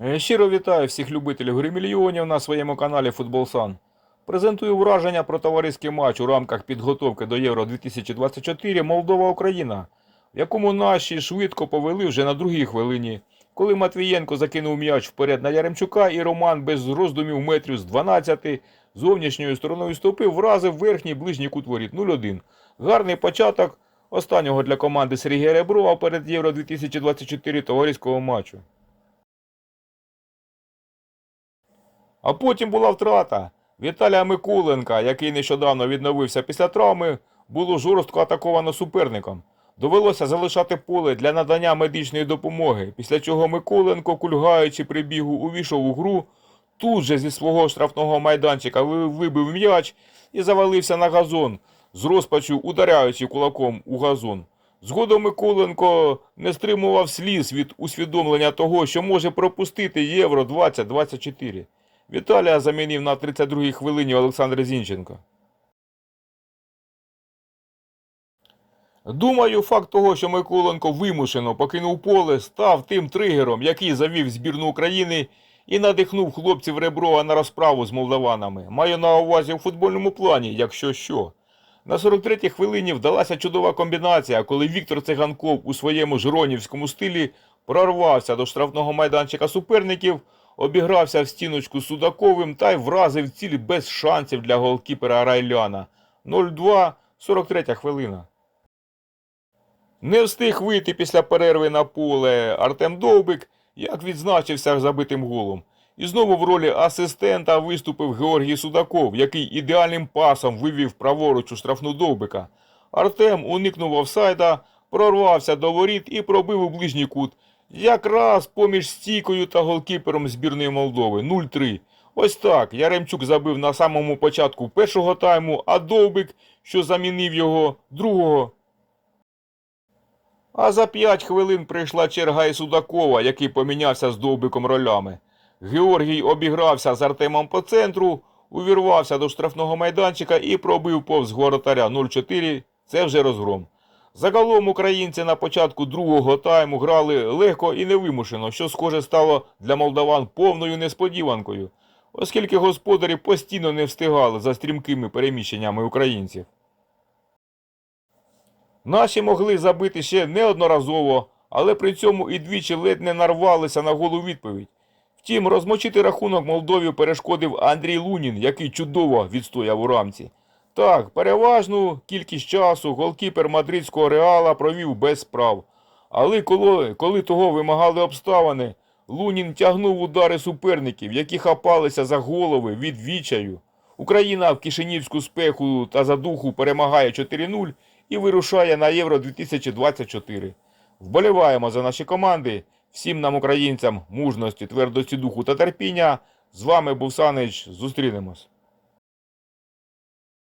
Е, Щиро вітаю всіх любителів гри мільйонів на своєму каналі Футболсан. Презентую враження про товариський матч у рамках підготовки до Євро 2024 Молдова-Україна, в якому наші швидко повели вже на другій хвилині, коли Матвієнко закинув м'яч вперед на Яремчука і Роман без роздумів метрів з 12 зовнішньою стороною стопи вразив верхній ближній кут воріт 0-1. Гарний початок останнього для команди Сергія Реброва перед Євро 2024 товариського матчу. А потім була втрата. Віталія Миколенка, який нещодавно відновився після травми, було жорстко атаковано суперником. Довелося залишати поле для надання медичної допомоги, після чого Миколенко, кульгаючи при бігу, увійшов у гру, тут же зі свого штрафного майданчика вибив м'яч і завалився на газон, з розпачу ударяючи кулаком у газон. Згодом Миколенко не стримував сліз від усвідомлення того, що може пропустити Євро 2024. Віталія замінив на 32-й хвилині Олександр Зінченко. Думаю, факт того, що Миколенко вимушено покинув поле, став тим тригером, який завів збірну України і надихнув хлопців Реброва на розправу з молдаванами. Маю на увазі у футбольному плані, якщо що. На 43-й хвилині вдалася чудова комбінація, коли Віктор Циганков у своєму жиронівському стилі прорвався до штрафного майданчика суперників, обігрався в стіночку Судаковим та й вразив ціль без шансів для голкіпера Райляна. 0-2, 43 хвилина. Не встиг вийти після перерви на поле Артем Довбик, як відзначився забитим голом. І знову в ролі асистента виступив Георгій Судаков, який ідеальним пасом вивів праворуч у штрафну Довбика. Артем уникнув офсайда, прорвався до воріт і пробив у ближній кут. Якраз поміж стійкою та голкіпером збірної Молдови 0-3. Ось так. Яремчук забив на самому початку першого тайму, а Довбик, що замінив його, другого. А за п'ять хвилин прийшла черга і Судакова, який помінявся з Довбиком ролями. Георгій обігрався з Артемом по центру, увірвався до штрафного майданчика і пробив повз воротаря 0-4. Це вже розгром. Загалом українці на початку другого тайму грали легко і невимушено, що схоже стало для молдаван повною несподіванкою, оскільки господарі постійно не встигали за стрімкими переміщеннями українців. Наші могли забити ще неодноразово, але при цьому і двічі ледь не нарвалися на голу відповідь. Втім, розмочити рахунок Молдові перешкодив Андрій Лунін, який чудово відстояв у рамці. Так, переважну кількість часу голкіпер мадридського реала провів без справ. Але коли, коли того вимагали обставини, Лунін тягнув удари суперників, які хапалися за голови від відчаю. Україна в Кишинівську спеху та задуху перемагає 4-0 і вирушає на Євро 2024. Вболіваємо за наші команди. Всім нам, українцям, мужності, твердості духу та терпіння. З вами був Санич. Зустрінемось.